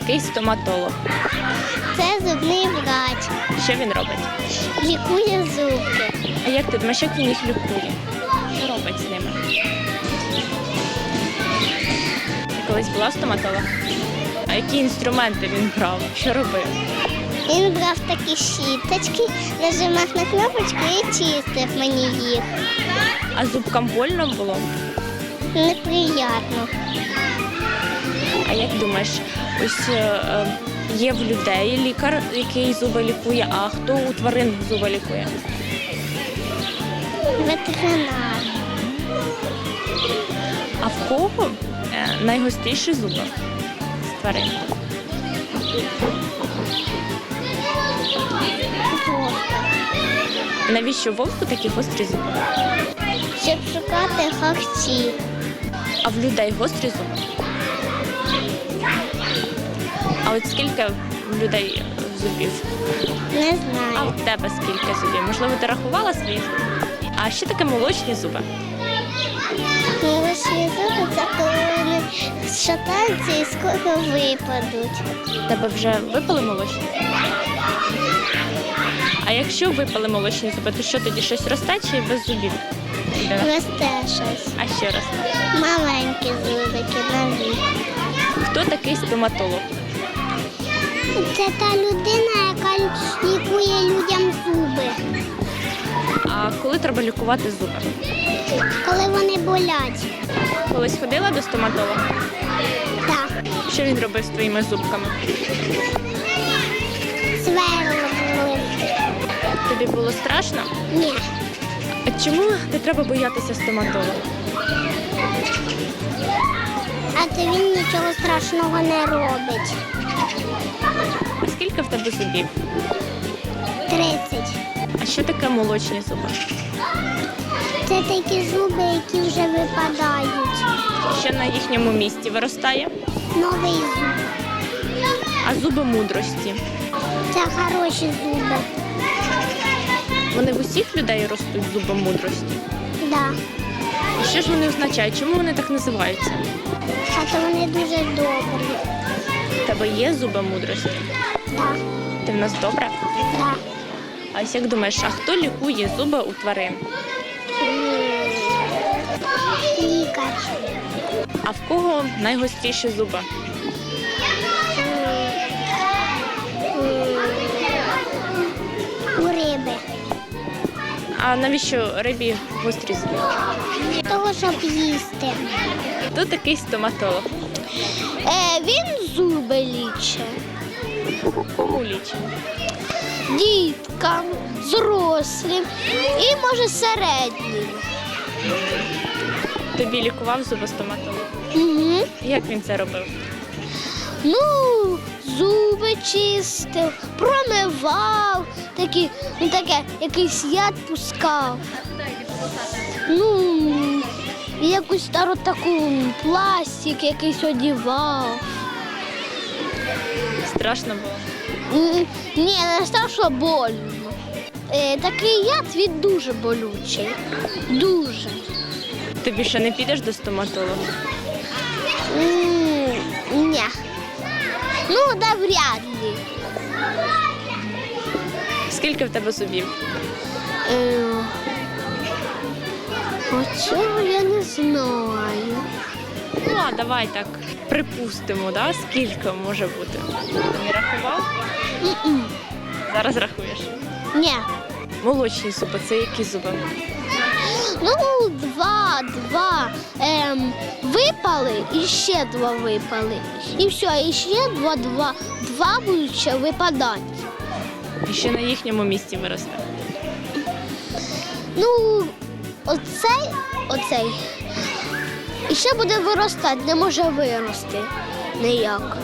такий стоматолог? Це зубний врач. Що він робить? Лікує зубки. А як ти думаєш, як він їх лікує? Що робить з ними? Ти колись була стоматолог? А які інструменти він брав? Що робив? Він брав такі щіточки, нажимав на кнопочку і чистив мені їх. А зубкам больно було? Неприємно. А як думаєш, ось е, е, є в людей лікар, який зуби лікує, а хто у тварин зуби лікує? Ветеринар. А в кого е, найгостріші зуби з тварин? Навіщо вовку такі гострі зуби? Щоб шукати хавці. А в людей гострі зуби? А от скільки людей зубів? Не знаю. А в тебе скільки зубів? Можливо, ти рахувала свої зуби? А що таке молочні зуби? Молочні зуби це коли вони шатаються і скоро випадуть. Тебе вже випали молочні? А якщо випали молочні зуби, то що тоді щось росте чи без зубів? Росте щось. А що росте? Маленькі зубики нові. Хто такий стоматолог? Це та людина, яка лікує людям зуби, А коли треба лікувати зуби? коли вони болять. Колись ходила до стоматолога? Так, Що він робив з твоїми зубками? сверлили. Тобі було страшно? Ні. А чому не треба боятися стоматолога? А це він нічого страшного не робить. Тебе зубів? 30. А що таке молочні зуби? Це такі зуби, які вже випадають. Що на їхньому місці виростає? Новий зуб. А зуби мудрості. Це хороші зуби. Вони в усіх людей ростуть зуби мудрості. Да. І що ж вони означають? Чому вони так називаються? А то вони дуже добрі. В тебе є зуби мудрості? Ти в нас добра? Да. А ось як думаєш, а хто лікує зуби у тварин? Лікар. А в кого найгостріші зуби? У риби. А навіщо рибі гострі зуби? Того, щоб їсти. Хто такий стоматолог? Е, він зуби лічить. Діткам, зрослим і може середнім. Тобі лікував зубостоматолог? Угу. Як він це робив? Ну, зуби чистив, промивав, такі, ну таке, якийсь яд пускав. Ну, якусь стару таку пластик якийсь одівав. Страшно було. Ні, не страшно больно. Е, такий яд він дуже болючий. Дуже. Ти більше не підеш до стоматолога? Ні. Ну, да вряд ли. Скільки в тебе зубів? Е, Оцього я не знаю. Ну, а давай так припустимо, да? скільки може бути. Ти не рахував? М-м. Зараз рахуєш. Ні. Молочні зуби, це які зуби? Ну, два, два ем, випали і ще два випали. І все, і ще два, два, два будуть ще випадати. І ще на їхньому місці виросте. Ну, оцей, оцей. І ще буде виростати, не може вирости ніяк.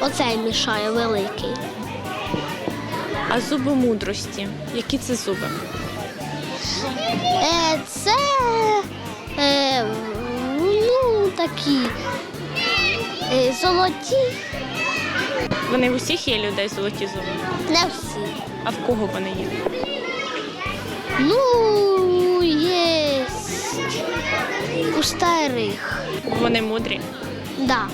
Оцей мішає великий. А зуби мудрості. Які це зуби? Е, це е, ну, такі е, золоті, Вони в усіх є людей золоті зуби. не всі. А в кого вони є? Ну, є у старих. Вони мудрі. Да.